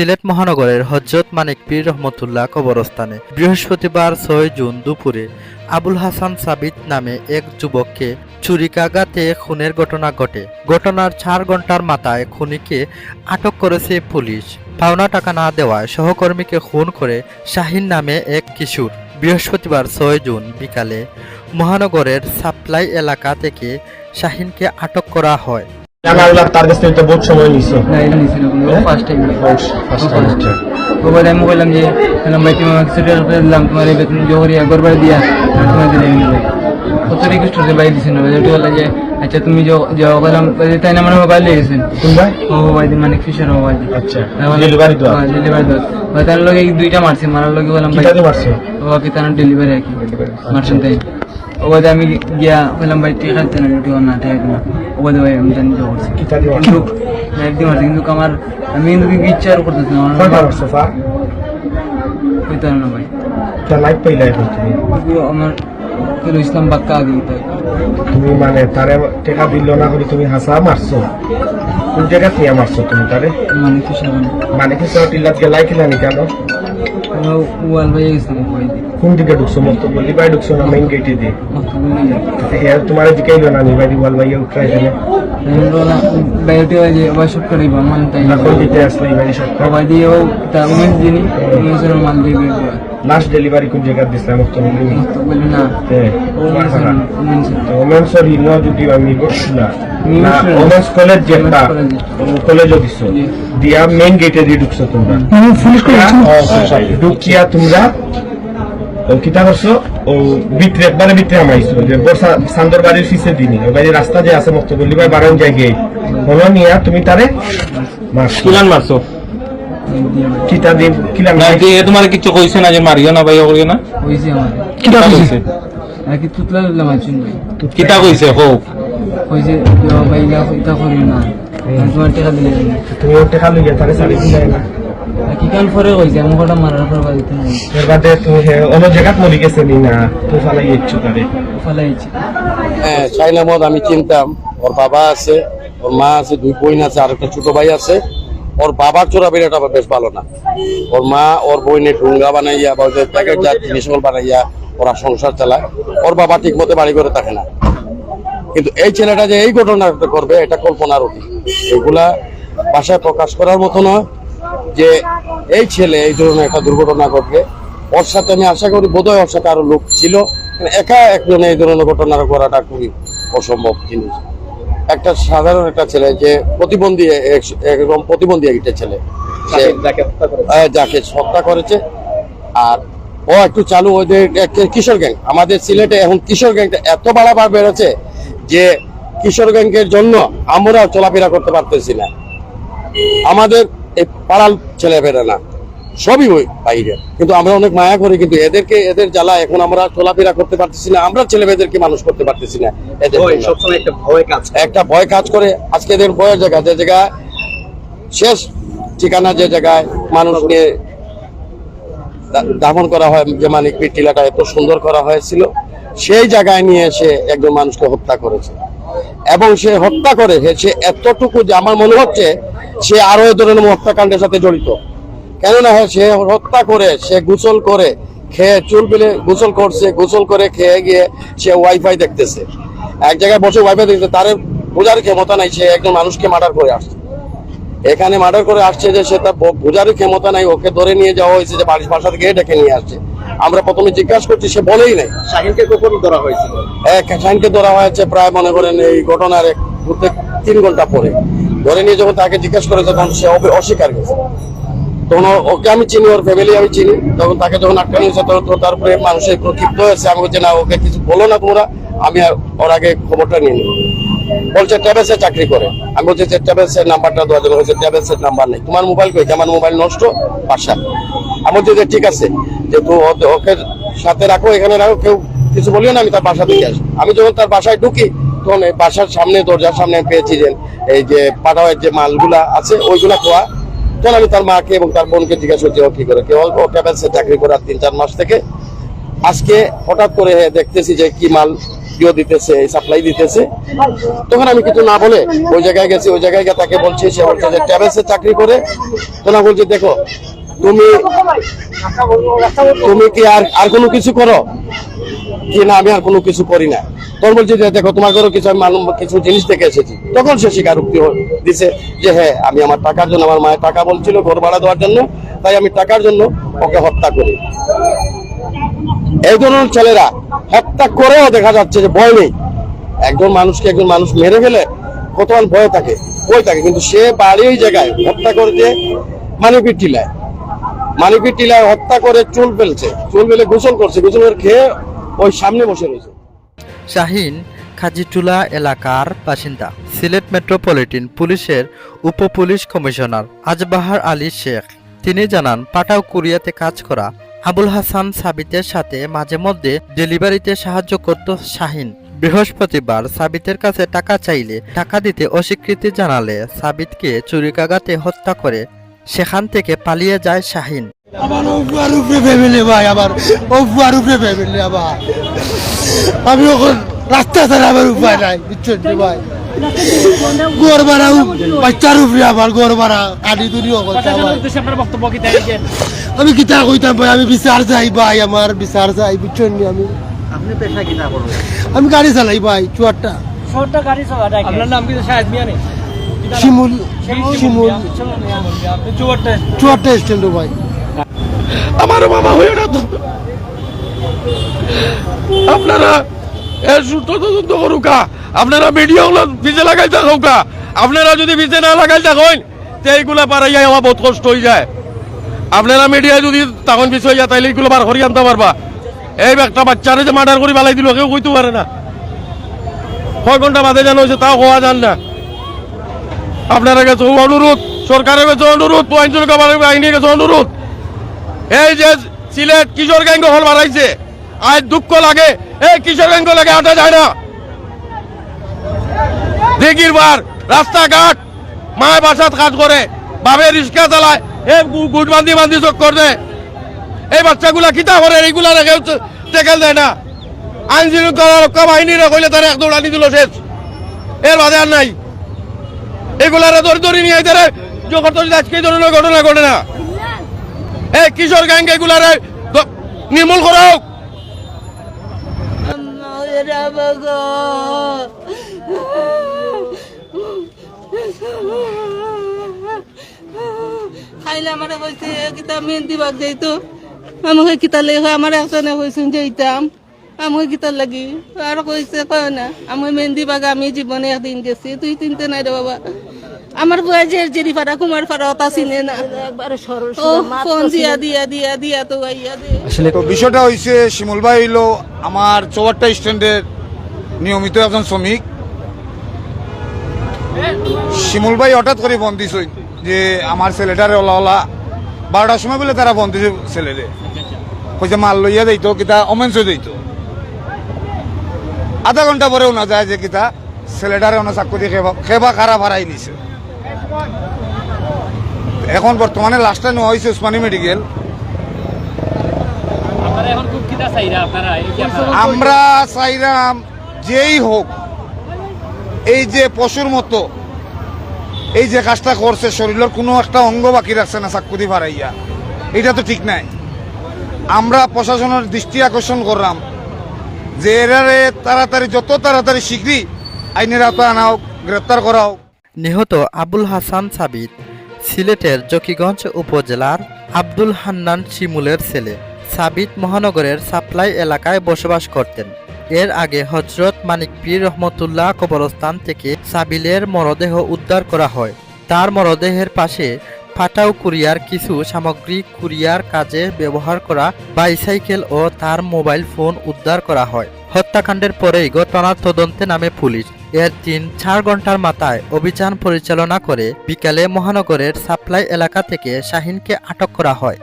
সিলেট মহানগরের হজরত মানিক পীর রহমতুল্লাহ কবরস্থানে বৃহস্পতিবার ছয় জুন দুপুরে আবুল হাসান সাবিত নামে এক যুবককে ছুরিকাঘাতে খুনের ঘটনা ঘটে। ঘটনার চার ঘণ্টার মাথায় খুনিকে আটক করেছে পুলিশ। পাওনা টাকা না দেওয়ায় সহকর্মীকে খুন করে শাহিন নামে এক কিশোর। বৃহস্পতিবার ছয় জুন বিকালে মহানগরের সাপ্লাই এলাকা থেকে শাহিনকে আটক করা হয়। জানালা তার কাছ থেকে বহুত সময় নিছো। না এটা নিছি না? First time First time। ওবার আমি বললাম যে বললাম ভাই তুমি আমাকে ছুটি করে দিলাম তোমার এই বেতন জোহরি একবার বাড়ি দিয়া তোমার দিলে আমি ভাই কত রিকোয়েস্ট করছে ভাই দিছেন ভাই। ওটা বললা যে আচ্ছা তুমি যাও যাও। বললাম তাই না আমার মোবাইল দিয়ে গেছেন? কোন ভাই? ও মোবাইল মানে ফিশার মোবাইল আচ্ছা ডেলিভারি তো হ্যাঁ, ডেলিভারি দাও ভাই তার লগে দুইটা মারছে মারার লগে বললাম ভাই মারছো? ও পিতানোর ডেলিভারি আর কি মারছেন তাই। আমি গিয়া বললাম ভাই ঠিক আছে না একটু না ঠিক না। ওবাদে ভাই আমি জানি যে করছি। কিন্তু একদিন মারছি কিন্তু আমার আমি কিন্তু ইচ্ছা আর করতেছি না আমার মারছো ফা হইতে না ভাই তা লাইট পাইলা আমার কিন্তু ইসলাম বাক্কা আগে তুমি মানে তারে টাকা দিল না করে তুমি হাসা মারছো? কোন জায়গা নিয়ে মারছো তুমি তারে? মানে কি মানে কি টিল্লাত গেলাই কিনা নি কেন? ওয়াল ভাই গেছিলাম কোন দিকে ঢুকছো মত বলি ভাই ঢুকছো না মেইন গেটে দিয়ে? মক্তবে হে তোমার দিকেইলো না নি ভাই ওয়াল ভাই উঠে এখানে বাইরে হয় যে ওই শুট করিব মানে তাই এখন দিতে আসলে ভাই সব সবাই দিয়ে তা উমেশ দিনই উমেশের মাল দিয়ে বের করে লাস্ট ডেলিভারি কোন জায়গা দিছিলাম মত বলি না? ওমেন সরি ন যদি আমি বসলা না. ওমেন্স কলেজ যেটা কলেজও দিছো। দিয়া মেইন গেটে দিয়ে ঢুকছো তোমরা। ঢুকিয়া তোমরা ও কিতা করছ? ও ভিতরে একবারে ভিতরে আমাইছো। যে বর্ষা সান্দর বাড়ির ফিসে দিনি। ও বাড়ির রাস্তা যে আছে মক্ত বললি ভাই যাই গেট হলো নিয়া তুমি তারে মারছো কিলান মারছো কিতা দিন কিলাম না এ তোমার কিছু কইছে না যে মারিও না ভাই করিও না? হয়েছে আমার কিতা কইছে আর কি তুতলা দিলাম আছেন ভাই কিতা কইছে হোক হয়েছে ভাই ইয়া ইতা করিও না? তোমার টাকা দিলে তুমি ওর টাকা লইয়া তারে সারি দিলাই না। কি কাল পরে হয়েছে আমি কটা মারার পর বাড়িতে নাই এর বাদে তুমি হে অন্য জায়গাত মরি গেছে নি না? ফালাই ইচ্ছু তারে হ্যাঁ আমি চিনতাম। ওর বাবা আছে ওর মা আছে দুই বোন আছে আর একটা ছোট ভাই আছে। ওর বাবার চোরা বেড়াটা বেশ ভালো না। ওর মা ওর বইনে ঢুঙ্গা বানাইয়া বা ওদের প্যাকেট জাত জিনিসগুলো বানাইয়া ওরা সংসার চালায়। ওর বাবা ঠিক মতো বাড়ি করে থাকে না। কিন্তু এই ছেলেটা যে এই ঘটনাটা করবে, এটা কল্পনার অতীত। এগুলা বাসায় প্রকাশ করার মতো নয় যে এই ছেলে এই ধরনের একটা দুর্ঘটনা ঘটবে। ওর সাথে আমি আশা করি বোধহয় ওর সাথে আরও লোক ছিল। একা একজনে এই ধরনের ঘটনা করাটা খুবই অসম্ভব জিনিস। একটা সাধারণ একটা ছেলে যে প্রতিবন্ধী এক- একদম প্রতিবন্ধী একটা ছেলে। সে যাকে হত্যা করেছে। আর ও একটু চালু ওদের কিশোর গ্যাং। আমাদের সিলেটে এখন কিশোর গ্যাংটা এত বাড়াবার বেড়েছে যে কিশোর গ্যাংয়ের জন্য আমরা চলাফেরা করতে পারতেছি না। আমাদের এই পাড়াল ছেলে ফেরে না সবই ওই বাইরে কিন্তু আমরা অনেক মায়া করি কিন্তু এদেরকে এদের জ্বালা এখন আমরা চলাফেরা করতে পারতেছি না। আমরা ছেলে মেয়েদেরকে মানুষ করতে পারতেছি না এদের একটা ভয় কাজ করে। আজকে এদের ভয়ের জায়গা যে জায়গায় শেষ ঠিকানা যে জায়গায় মানুষ নিয়ে দা- দাফন করা হয় যে মানিক পীর টিলাটা এত সুন্দর করা হয়েছিল সেই জায়গায় নিয়ে এসে একজন মানুষকে হত্যা করেছে। এবং সে হত্যা করে সে এতটুকু যে আমার মনে হচ্ছে সে আরও এ ধরনের হত্যাকাণ্ডের সাথে জড়িত। কেননা হ্যাঁ, সে হত্যা করে সে গোসল করে খেয়ে চুল পেলে গোসল করছে গোসল করে খেয়ে গিয়ে সে ওয়াইফাই দেখতেছে। এক জায়গায় বসে ওয়াইফাই দেখতে তার বোঝার ক্ষমতা নাই সে একজন মানুষকে মার্ডার করে আসছে। এখানে মার্ডার করে আসছে যে সে তার বোঝারই ক্ষমতা নাই ওকে ধরে নিয়ে যাওয়া হয়েছে যে বাড়ির বাসা থেকে ডেকে নিয়ে আসছে। আমরা প্রথমে জিজ্ঞাসা করছি সে বলেই নাই। শাহিনকে কখন ধরা হয়েছিল? এক শাইনকে ধরা হয়েছে প্রায় মনে করেন এই ঘটনার এক তিন ঘণ্টা পরে। ধরে নিয়ে যখন তাকে জিজ্ঞাসা করেছে তখন সে অস্বীকার করেছে। তখন ওকে আমি চিনি, ওর ফ্যামিলি আমি চিনি। তখন তাকে যখন আটকানো হয়েছে, তখন তো তারপরে মানুষের প্রক্ষিপ্ত হয়েছে। আমি বলছি, না, ওকে কিছু বলো না তোমরা। আমি ওর আগে খবরটা নিয়ে নিই বলছে ট্রাভেলসে চাকরি করে। আমি বলছি, যে ট্রাভেলসের নাম্বারটা দেওয়ার জন্য হয়েছে ট্রাভেলসের নাম্বার নেই। তোমার মোবাইল কই? আমার মোবাইল নষ্ট। বাসা। আমি বলছি, যে ঠিক আছে। যে তো ও- ওকে সাথে রাখো, এখানে রাখো। কেউ কিছু বলিও না, আমি তার বাসা থেকে আসি। আমি যখন তার বাসায় ঢুকি, তখন বাসার সামনে, দরজার সামনে পেয়েছি যে, এই যে পাঠাওয়ের যে মালগুলা আছে, ওইগুলা খোয়া তখন আমি তার মাকে এবং তার বোনকে জিজ্ঞাসা করছি, ও কি করে? কেউ ও ট্রাভেলসে চাকরি করে আর তিন চার মাস থেকে। আজকে হঠাৎ করে দেখতেছি যে কি মাল কেউ দিতেছে সাপ্লাই দিতেছে। তখন আমি কিছু না বলে ওই জায়গায় গেছি, ওই জায়গায় গিয়ে তাকে বলছি, সে বলছে যে ট্রাভেলসে চাকরি করে। তখন বলছে, দেখো, তুমি তুমি কি আর আর কোনো কিছু করো? কি না, আমি আর কোনো কিছু করি না। তখন বলছি যে, দেখো ঘরে কিছু আমি মালুম, কিছু জিনিস দেখে এসেছি। তখন সে স্বীকারোক্তি দিছে যে হ্যাঁ আমি আমার টাকার জন্য, আমার মায়ের টাকা বলছিল ঘর ভাড়া দেওয়ার জন্য, তাই আমি টাকার জন্য ওকে হত্যা করি। এই ধরনের ছেলেরা হত্যা করেও দেখা যাচ্ছে যে ভয় নেই। একজন মানুষকে একজন মানুষ মেরে ফেলে কতক্ষণ ভয় থাকে ভয় থাকে? কিন্তু সে বাড়ি ওই জায়গায় হত্যা করে দিয়ে মানিপিট টিলায়। মানিপিট টিলায় হত্যা করে চুল ফেলছে, চুল ফেলে গোসল করছে, গোসল করে খেয়ে ওই সামনে বসে রয়েছে। শাহিন খাজিটুলা এলাকার বাসিন্দা। সিলেট মেট্রোপলিটন পুলিশের উপপুলিশ কমিশনার আজবাহার আলী শেখ। তিনি জানান পাটাও কুরিয়াতে কাজ করা। আবুল হাসান সাবিতের সাথে মাঝে মধ্যে ডেলিভারিতে সাহায্য করত শাহিন। বৃহস্পতিবার সাবিতের কাছে টাকা চাইলে টাকা দিতে অস্বীকৃতি জানালে সাবিতকে চুরিকাগাতে হত্যা করে সেখান থেকে পালিয়ে যায় শাহিন। আমার ভাই, আমার উপরে আমি এখন রাস্তা ছাড়া আমার উপায় নাই বুঝছেন ভাই? গড় ভাড়া বাচ্চার উপরে আমার গড় ভাড়া কাটি তুলি আমি কিতা কইতাম ভাই? আমি বিচার চাই ভাই আমার বিচার চাই বুঝছেন নি আমি? আপনি পেশা কিনা করবেন? আমি গাড়ি চালাই ভাই চুয়ারটা। আপনার নাম কি? শাহেদ মিয়া নেই শিমুল শিমুল চুয়ারটা স্ট্যান্ড ভাই। আমার মামা হয়ে না তো আপনারা তদন্ত করুকা আপনারা মিডিয়া ভিজে লাগাই থাকুকা আপনারা যদি ভিজে না লাগাই থাকেন, তো এইগুলা পারাইয়া আমার বহুত কষ্ট হয়ে যায়। আপনারা মিডিয়া যদি তখন বিষয় যায়, তাইলে এইগুলো বার করি আনতে পারবা। এই একটা বাচ্চারে যে মার্ডার করে বালাই দিল, কেউ কইতে পারে না। কয় ঘণ্টা বাদে জানো হয়েছে তাও হওয়া যান না। আপনারা কাছে অনুরোধ, সরকারের কাছে অনুরোধ আইন আইনের কাছে অনুরোধ। এই যে সিলেট কিশোর গ্যাঙ্গ হল বাড়াইছে। আজ দুঃখ লাগে, এই কিশোর গ্যাঙ্গ লাগে, আটা যায় না। দিঘির বার, রাস্তাঘাট মায় বাসাত কাজ করে বাবে রিক্সা চালায়, এ গুট বান্ধি বান্ধি চোখ করে এই বাচ্চাগুলা কিতা করে? এইগুলা রেখে টেকেল দেয় না। আইন শৃঙ্খলা রক্ষা বাহিনীরা কইলে তারা এক দৌড়ানি দিল শেষ। এর বাদে আর নাই। এগুলারা ধরে ধরে নিয়ে আইতারে যখন তো আজকে এই ধরনের ঘটনা ঘটে না। এই কিশোর গ্যাং এগুলারে নির্মূল করা হোক খাইলে আমার কইছে কিতা মেহেন্দি বাগ যাইতো আমাকে কিতা লেগে আমার একজনে কইছেন যাইতাম আমাকে কিতা লাগি? আর কইছে কয় না আমি মেহেন্দি বাগ আমি জীবনে একদিন গেছি তুই চিনতে নাই রে বাবা। আমার বয়ে যে জেরি ফাড়া কুমার ফাড়া অতা চিনে না। ও ফোন দিয়া দিয়া দিয়া দিয়া তো তো বিষয়টা হয়েছে শিমুল ভাই হইল আমার চৌহাট্টা স্ট্যান্ডের নিয়মিত একজন শ্রমিক। শিমুল ভাই হঠাৎ করে ফোন দিছ যে আমার ছেলেটারে ওলা ওলা বারোটার সময় বলে তারা ফোন দিছে ছেলেরে। কইছে মাল লইয়া দিত কিতা অমেন্স দিত আধা ঘণ্টা পরেও না যায় যে কিতা ছেলেটারে ওনা চাকু দিয়ে খেবা খেবা খারাপ হারাই নিছে। এখন বর্তমানে লাস্টটা নেওয়া হয়েছে উসমানী মেডিকেল আমরা চাইরাম যেই হোক, এই যে পশুর মতো, এই যে কাজটা করছে শরীরের কোনো একটা অঙ্গ বাকি রাখছে না চাকুদি ফারাইয়া এটা তো ঠিক নাই। আমরা প্রশাসনের দৃষ্টি আকর্ষণ করলাম যে এরারে তাড়াতাড়ি, যত তাড়াতাড়ি শীঘ্রই আইনের আওতায় আনা হোক, গ্রেপ্তার করা হোক। নিহত আবুল হাসান সাবিত, সিলেটের জকিগঞ্জ উপজেলার আব্দুল হান্নান শিমুলের ছেলে। সাবিত মহানগরের সাপ্লাই এলাকায় বসবাস করতেন। এর আগে হজরত মানিক পীর রহমতুল্লাহ কবরস্থান থেকে সাবিলের মরদেহ উদ্ধার করা হয়। তার মরদেহের পাশে ফাটাও কুরিয়ার কিছু সামগ্রী কুরিয়ার কাজে ব্যবহার করা বাইসাইকেল ও তার মোবাইল ফোন উদ্ধার করা হয়। হত্যাকাণ্ডের পরেই ঘটনার তদন্তে নামে পুলিশ। এর তিন চার ঘণ্টার মাথায় অভিযান পরিচালনা করে বিকালে মহানগরের সাপ্লাই এলাকা থেকে শাহিনকে আটক করা হয়।